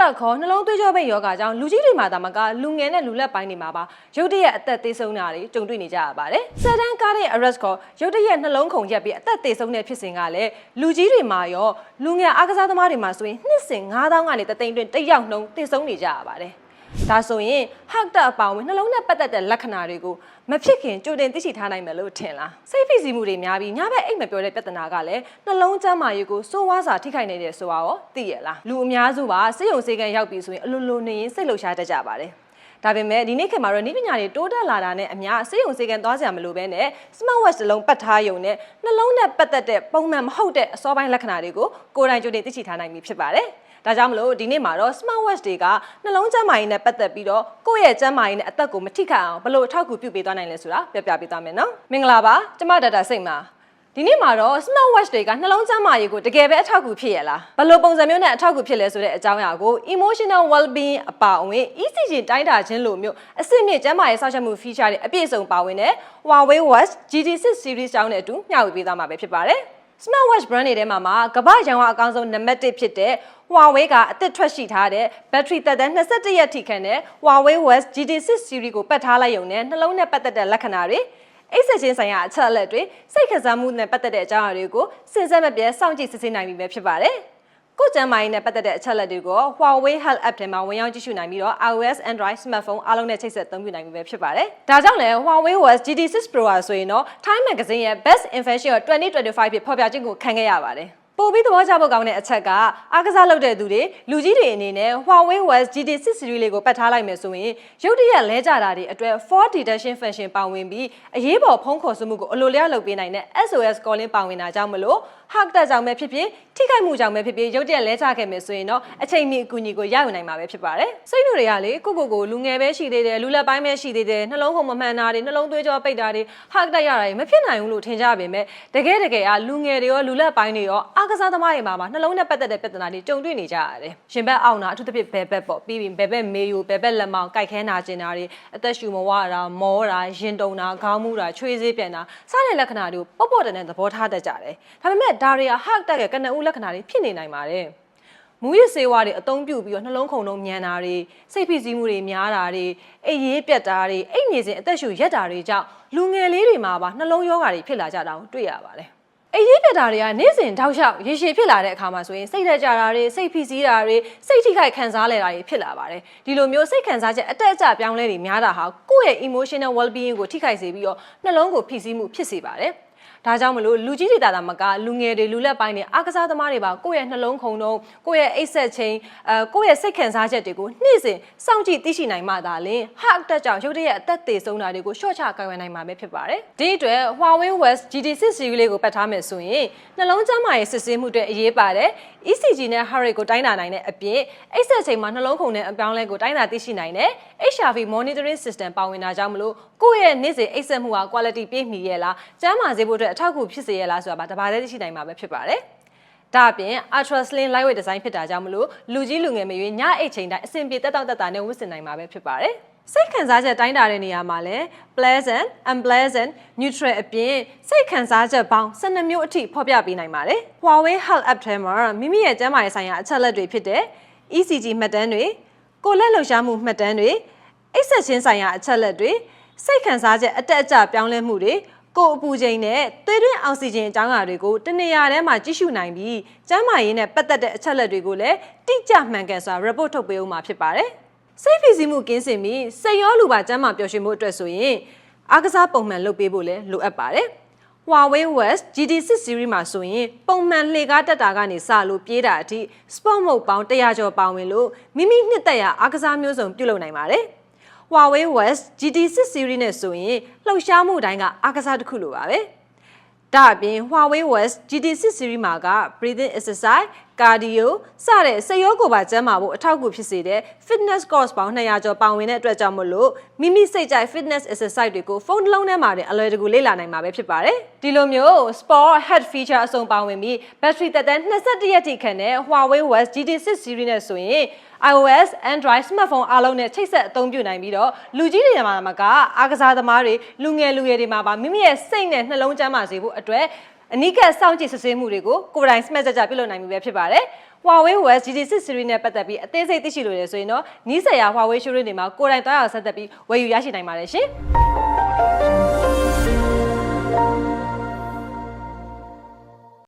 တက်ခေါ်နှလုံးသွေးကြောပိတ်ယောဂါကြောင့်လူကြီးတွေမှာဒါမကလူငယ်နဲ့လူလက်ပိုင်းတွေမှာပါရုတ်တရက်အသက်သေးဆုံးတာတွေကြုံတွေ့နေကြရပါတယ်။ဆယ်တန်းကားတဲ့ arrest ခေါ်ရုတ်တရက်နှလုံးခုန်ရက်ပြီးအသက်သေးဆုံးတဲ့ဖြစ်စဉ်ကလည်းလူကြီးတွေမှာရောလူငယ်အားကစားသမားတွေမှာဆိုရင်နှစ်စဉ်9000ကနေတသိန်းတွင်တစ်ယောက်နှုန်းသေဆုံးနေကြရပါတယ်။ ဒါဆိုရင်ဟက်တာအပောင်ဝင်နှလုံးနဲ့ပတ်သက်တဲ့လက္ခဏာတွေကိုမဖြစ်ခင်ကြိုတင်သိရှိထားနိုင်မယ်လို့ထင်လားစိတ်ဖိစီးမှုတွေများပြီးညဘက်အိတ်မပြောတဲ့ပြဿနာကလည်းနှလုံးကျန်းမာရေးကိုစိုးဝါးစွာထိခိုက်နေတယ်ဆိုတာရောသိရလားလူအများစုပါစိတ်ယုံစေကံရောက်ပြီဆိုရင်အလိုလိုနေရင်စိတ်လှုပ်ရှားတတ်ကြပါတယ်ဒါပေမဲ့ဒီနေ့ခေတ်မှာတော့ဤပညာတွေတိုးတက်လာတာနဲ့အများစိတ်ယုံစေကံသွားစရာမလိုဘဲနဲ့ smart watch တစ်လုံးပတ်ထားယုံနဲ့နှလုံးနဲ့ပတ်သက်တဲ့ပုံမှန်မဟုတ်တဲ့အစောပိုင်းလက္ခဏာတွေကိုကိုယ်တိုင်ကြိုတင်သိရှိထားနိုင်ပြီဖြစ်ပါတယ်။ ဒါကြောင့်မလို့ဒီနေ့မှာတော့ smart watch တွေကနှလုံးကျန်းမာရေးနဲ့ပတ်သက်ပြီးတော့ကိုယ့်ရဲ့ကျန်းမာရေးနဲ့အသက်ကိုမထိခိုက်အောင်ဘယ်လိုအထောက်အကူပြုပေးသွားနိုင်လဲဆိုတာပြပြပေးသွားမယ်နော်။မင်္ဂလာပါကျမဒေါက်တာစိတ်ပါဒီနေ့မှာတော့ smart watch တွေကနှလုံးကျန်းမာရေးကိုတကယ်ပဲအထောက်အကူဖြစ်ရလားဘယ်လိုပုံစံမျိုးနဲ့အထောက်အကူဖြစ်လဲဆိုတဲ့အကြောင်းအရာကို emotional well-being အပါအဝင် ECG တိုင်းတာခြင်းလိုမျိုးအဆင့်မြင့်ကျန်းမာရေးစောင့်ရှောက်မှု feature တွေအပြည့်အစုံပါဝင်တဲ့ Huawei Watch GT6 series ကြောင်းနဲ့အတူမျှဝေပေးသွားမှာပဲဖြစ်ပါတယ် Smart Watch brand တွေထဲမှာမှာကမ္ဘာရောင်အားအကောင်းဆုံးနံပါတ်1ဖြစ်တဲ့ Huawei ကအသစ်ထွက်ရှိထားတဲ့ battery သက်တမ်း21ရက်ထိခံတဲ့ Huawei Watch GT6 series ကိုပတ်ထားလိုက်ရုံနဲ့နှလုံးနဲ့ပတ်သက်တဲ့လက္ခဏာတွေအိတ်ဆက်ချင်းဆိုင်ရာအချက်အလက်တွေစိတ်ခံစားမှုနဲ့ပတ်သက်တဲ့အကြောင်းအရာတွေကိုစဉ်ဆက်မပြတ်စောင့်ကြည့်စစ်ဆေးနိုင်ပြီပဲဖြစ်ပါတယ်။ ကိုယ်ကျန်းမာရေးနဲ့ပတ်သက်တဲ့အချက်အလက်တွေကို Huawei Health App ထဲမှာဝင်ရောက်ကြည့်ရှုနိုင်ပြီးတော့ iOS, Android, smartphone အားလုံးနဲ့ချိတ်ဆက်အသုံးပြုနိုင်ပြီပဲဖြစ်ပါတယ်။ဒါကြောင့်လည်း Huawei Watch GT6 Pro ဟာဆိုရင်တော့ Time Magazine ရဲ့ Best Invention of 2025ဖြစ်ဖော်ပြခြင်းကိုခံခဲ့ရပါတယ်။ပို့ပြီးသဘောကျဖို့ကောင်းတဲ့အချက်ကအားကစားလုပ်တဲ့သူတွေလူကြီးတွေအနေနဲ့ Huawei Watch GT6 series လေးကိုပတ်ထားလိုက်မယ်ဆိုရင်ရုတ်တရက်လဲကြတာတွေအတွက် Fall Detection Function ပါဝင်ပြီးအရေးပေါ်ဖုန်းခေါ်ဆိုမှုကိုအလိုလျောက်လုပ်ပေးနိုင်တဲ့ SOS Calling ပါဝင်တာကြောင့်မလို့ hack တက်ကြောင့်ပဲဖြစ်ဖြစ်ထိခိုက်မှုကြောင့်ပဲဖြစ်ဖြစ်ရုတ်တရက်လဲကြခဲ့မယ်ဆိုရင်တော့အချိန်မီအကူအညီကိုရယူနိုင်မှာပဲဖြစ်ပါတယ်စိတ်လူတွေကလေကိုကိုကိုလူငယ်ပဲရှိသေးတယ်လူလက်ပိုင်းပဲရှိသေးတယ်နှလုံးခုန်မမှန်တာတွေနှလုံးသွေးကြောပိတ်တာတွေ hack တက်ရတာတွေမဖြစ်နိုင်ဘူးလို့ထင်ကြပေမဲ့တကယ်တကယ်ကလူငယ်တွေရောလူလက်ပိုင်းတွေရောအားကစားသမားတွေမှာမှာနှလုံးနဲ့ပတ်သက်တဲ့ပြဿနာတွေကြုံတွေ့နေကြရတယ်ရှင်ဘက်အောင်တာအထူးသဖြင့်ဘယ်ဘက်ပေါ့ပြီးပြီးဘယ်ဘက်မေယိုဘယ်ဘက်လက်မောင်ကြိုက်ခဲနာကျင်တာတွေအသက်ရှူမဝတာမောတာရင်တုံတာခေါင်းမူတာချွေးစေးပြန်တာစတဲ့လက္ခဏာတွေကိုပေါ့ပေါ့တန်တဲ့သဘောထားတတ်ကြတယ်ဒါပေမဲ့ဒါတွေက hack တက်ကကနဦးလက္ခဏာတွေဖြစ်နေနိုင်ပါတယ်မူရစေဝါတွေအသုံးပြုပြီးတော့နှလုံးခုန်လုံးမြန်တာတွေစိတ်ဖိစီးမှုတွေများတာတွေအိပ်ရေးပြတ်တာတွေအိပ်နေစဉ်အသက်ရှူရက်တာတွေကြောင့်လူငယ်လေးတွေမှာပါနှလုံးရောဂါတွေဖြစ်လာကြတာကိုတွေ့ရပါတယ်အရေးပြတ်တာတွေကနေ့စဉ်တောက်လျှောက်ရေရှည်ဖြစ်လာတဲ့အခါမှာဆိုရင်စိတ်တက်ကြတာတွေစိတ်ဖိစီးတာတွေစိတ်ထိခိုက်ခံစားလဲတာတွေဖြစ်လာပါတယ်ဒီလိုမျိုးစိတ်ခံစားချက်အတက်အကျပြောင်းလဲတွေများတာဟာကိုယ့်ရဲ့ emotional well-being ကိုထိခိုက်စေပြီးတော့နှလုံးကိုဖိစီးမှုဖြစ်စေပါတယ် ဒါကြောင့်မလို့လူကြီးတွေတာတာမကလူငယ်တွေလူလက်ပိုင်းတွေအားကစားသမားတွေပါကိုယ့်ရဲ့နှလုံးခုန်တုံးကိုယ့်ရဲ့အိတ်ဆက်ချင်းအဲကိုယ့်ရဲ့စိတ်ခံစားချက်တွေကိုနေ့စဉ်စောင့်ကြည့်သိရှိနိုင်မှသာလျှင် heart attack ကြောင့်ရုတ်တရက်အသက်သေဆုံးတာတွေကိုရှော့ချကာကွယ်နိုင်မှာပဲဖြစ်ပါတယ်ဒီအတွက် Huawei West GT6 series လေးကိုပတ်ထားမယ်ဆိုရင်နှလုံးကျန်းမာရေးစစ်ဆေးမှုတွေအရေးပါတယ် ECG နဲ့ heart rate ကိုတိုင်းတာနိုင်တဲ့အပြင်အိတ်ဆက်ချိန်မှာနှလုံးခုန်တဲ့အပြောင်းလဲကိုတိုင်းတာသိရှိနိုင်တဲ့ HRV monitoring system ပါဝင်တာကြောင့်မလို့ကိုယ့်ရဲ့နေ့စဉ်အိတ်ဆက်မှုဟာ quality ပြည့်မီရဲ့လားကျန်းမာစေဖို့အတွက်အထောက်အကူဖြစ်စေရဲ့လားဆိုတာပါတပါးတည်းသိရှိနိုင်မှာပဲဖြစ်ပါတယ်ဒါအပြင် Ultra Slim Lightweight Design ဖြစ်တာကြောင့်မလို့လူကြီးလူငယ်မရွေးညအိတ်ချိန်တိုင်းအဆင်ပြေတက်တောက်တက်တာနဲ့ဝတ်ဆင်နိုင်မှာပဲဖြစ်ပါတယ်စိတ်ခံစားချက်တိုင်းတာတဲ့နေရာမှာလည်း pleasant, unpleasant, neutral အပြင်စိတ်ခံစားချက်ပေါင်း12မျိုးအထိဖော်ပြပေးနိုင်ပါတယ်။ Huawei Health App ထဲမှာမိမိရဲ့ကျန်းမာရေးဆိုင်ရာအချက်အလက်တွေဖြစ်တဲ့ ECG မှတ်တမ်းတွေကိုယ်လက်လှုပ်ရှားမှုမှတ်တမ်းတွေအိပ်ဆက်ခြင်းဆိုင်ရာအချက်အလက်တွေစိတ်ခံစားချက်အတက်အကျပြောင်းလဲမှုတွေ ကိုယ်အပူချိန်နဲ့သွေးတွင်းအောက်ဆီဂျင်အကြောင်းအရာတွေကိုတနေရာထဲမှာကြည့်ရှုနိုင်ပြီးကျန်းမာရေးနဲ့ပတ်သက်တဲ့အချက်အလက်တွေကိုလည်းတိကျမှန်ကန်စွာ report ထုတ်ပေးဦးမှာဖြစ်ပါတယ်။စိတ်ဖိစီးမှုကင်းစင်ပြီးစိတ်ရောလူပါကျန်းမာပျော်ရွှင်မှုအတွက်ဆိုရင်အားကစားပုံမှန်လုပ်ပေးဖို့လည်းလိုအပ်ပါတယ်။ Huawei West GT6 series မှာဆိုရင်ပုံမှန်လှေကားတက်တာကနေစလို့ပြေးတာအထိ sport mode ပေါင်း100ကျော်ပါဝင်လို့မိမိနှစ်သက်ရာအားကစားမျိုးစုံပြုလုပ်နိုင်ပါတယ်။ Huawei West GT6 series နဲ့ဆိုရင်လှုပ်ရှားမှုတိုင်းကအားကစားတစ်ခုလိုပါပဲ။ဒါအပြင် Huawei West GT6 series မှာက breathing exercise, cardio စတဲ့စိတ်ရောကိုယ်ပါကျန်းမာဖို့အထောက်အကူဖြစ်စေတဲ့ fitness course ပေါင်း200ကျော်ပါဝင်တဲ့အတွက်ကြောင့်မလို့မိမိစိတ်ကြိုက် fitness exercise တွေကိုဖုန်းတစ်လုံးထဲမှာတင်အလွယ်တကူလေ့လာနိုင်မှာပဲဖြစ်ပါတယ်။ဒီလိုမျိုး sport head feature အစုံပါဝင်ပြီး battery သက်တမ်း21ရက်ထိခံတဲ့ Huawei West GT6 series နဲ့ဆိုရင် iOS, Android smartphone အားလုံးနဲ့ချိတ်ဆက်အသုံးပြုနိုင်ပြီးတော့လူကြီးတွေမှာမကအားကစားသမားတွေလူငယ်လူငယ်တွေမှာပါမိမိရဲ့စိတ်နဲ့နှလုံးကျန်းမာစေဖို့အတွက် အနိကစောင့်ကြည့်စစ်ဆေးမှုတွေကိုကိုယ်တိုင်စမတ်ကြကြပြုလုပ်နိုင်ပြီပဲဖြစ်ပါတယ်။ Huawei OS GT6 series နဲ့ပတ်သက်ပြီးအသေးစိတ်သိရှိလို့ရဆိုရင်တော့နီးစပ်ရာ Huawei showroom တွေမှာကိုယ်တိုင်တွားရောက်ဆက်သက်ပြီးဝယ်ယူရရှိနိုင်ပါတယ်ရှင်